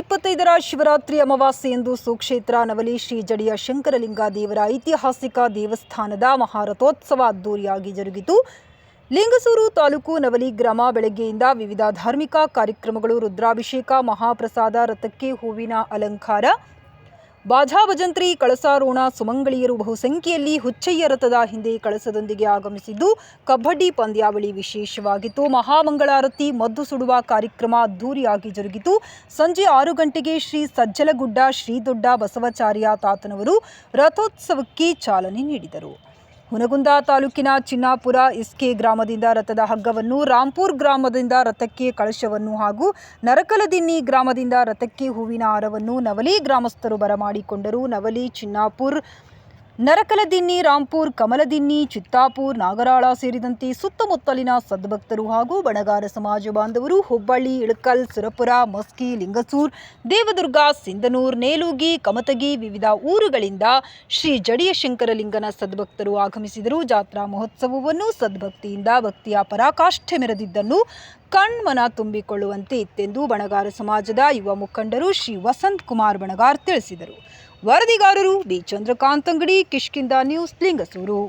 ಇಪ್ಪತ್ತೈದರ ಶಿವರಾತ್ರಿ ಅಮಾವಾಸ್ಯೆಯಂದು ಸುಕ್ಷೇತ್ರ ನವಲಿ ಶ್ರೀ ಜಡಿಯ ಶಂಕರಲಿಂಗ ದೇವರ ಐತಿಹಾಸಿಕ ದೇವಸ್ಥಾನದ ಮಹಾರಥೋತ್ಸವ ಅದ್ದೂರಿಯಾಗಿ ಜರುಗಿತು. ಲಿಂಗಸೂರು ತಾಲೂಕು ನವಲಿ ಗ್ರಾಮ ಬೆಳಗ್ಗೆಯಿಂದ ವಿವಿಧ ಧಾರ್ಮಿಕ ಕಾರ್ಯಕ್ರಮಗಳು, ರುದ್ರಾಭಿಷೇಕ, ಮಹಾಪ್ರಸಾದ, ರಥಕ್ಕೆ ಹೂವಿನ ಅಲಂಕಾರ ಬಾಜಾ ಭಜಂತ್ರಿ ಕಳಸಾರೋಣ ಸುಮಂಗಳಿಯರು ಬಹುಸಂಖ್ಯೆಯಲ್ಲಿ ಹುಚ್ಚಯ್ಯ ರಥದ ಹಿಂದೆ ಕಳಸದೊಂದಿಗೆ ಆಗಮಿಸಿದ್ದು, ಕಬಡ್ಡಿ ಪಂದ್ಯಾವಳಿ ವಿಶೇಷವಾಗಿತ್ತು. ಮಹಾಮಂಗಳಾರತಿ, ಮದ್ದು ಸುಡುವ ಕಾರ್ಯಕ್ರಮ ಅದ್ದೂರಿಯಾಗಿ ಜರುಗಿತು. ಸಂಜೆ ಆರು ಗಂಟೆಗೆ ಶ್ರೀ ಸಜ್ಜಲಗುಡ್ಡ, ಶ್ರೀ ದೊಡ್ಡ ಬಸವಾಚಾರ್ಯ ತಾತನವರು ರಥೋತ್ಸವಕ್ಕೆ ಚಾಲನೆ ನೀಡಿದರು. ಹುನಗುಂದ ತಾಲೂಕಿನ ಚಿನ್ನಾಪುರ ಇಸ್ಕೆ ಗ್ರಾಮದಿಂದ ರಥದ ಹಗ್ಗವನ್ನು ರಾಂಪುರ್ ಗ್ರಾಮದಿಂದ ರಥಕ್ಕೆ ಕಳಶವನ್ನು ಹಾಗೂ ನರಕಲದಿನ್ನಿ ಗ್ರಾಮದಿಂದ ರಥಕ್ಕೆ ಹೂವಿನ ಹಾರವನ್ನು ನವಲಿ ಗ್ರಾಮಸ್ಥರು ಬರಮಾಡಿಕೊಂಡರು. ನವಲಿ, ಚಿನ್ನಾಪುರ್ ನರಕಲದಿನ್ನಿ, ರಾಂಪುರ್, ಕಮಲದಿನ್ನಿ, ಚಿತ್ತಾಪುರ್, ನಾಗರಾಳ ಸೇರಿದಂತೆ ಸುತ್ತಮುತ್ತಲಿನ ಸದ್ಭಕ್ತರು ಹಾಗೂ ಬಣಗಾರ ಸಮಾಜ ಬಾಂಧವರು ಹುಬ್ಬಳ್ಳಿ, ಇಳಕಲ್, ಸುರಪುರ, ಮಸ್ಕಿ, ಲಿಂಗಸೂರ್, ದೇವದುರ್ಗ, ಸಿಂಧನೂರ್, ನೇಲೂಗಿ, ಕಮತಗಿ ವಿವಿಧ ಊರುಗಳಿಂದ ಶ್ರೀ ಜಡಿಯ ಶಂಕರಲಿಂಗನ ಸದ್ಭಕ್ತರು ಆಗಮಿಸಿದರು. ಜಾತ್ರಾ ಮಹೋತ್ಸವವನ್ನು ಸದ್ಭಕ್ತಿಯಿಂದ ಭಕ್ತಿಯ ಪರಾಕಾಷ್ಠೆ ಮೆರೆದಿದ್ದನ್ನು ಕಣ್ಮನ ತುಂಬಿಕೊಳ್ಳುವಂತೆ ಇತ್ತೆಂದು ಬಣಗಾರ ಸಮಾಜದ ಯುವ ಮುಖಂಡರು ಶ್ರೀ ವಸಂತ್ ಕುಮಾರ್ ಬಣಗಾರ್ ತಿಳಿಸಿದರು. ವರದಿಗಾರರು ಬಿ ಚಂದ್ರಕಾಂತ್ ಅಂಗಡಿ ಕಿಷ್ಕಿಂದ ನ್ಯೂಸ್, ಲಿಂಗಸೂರು.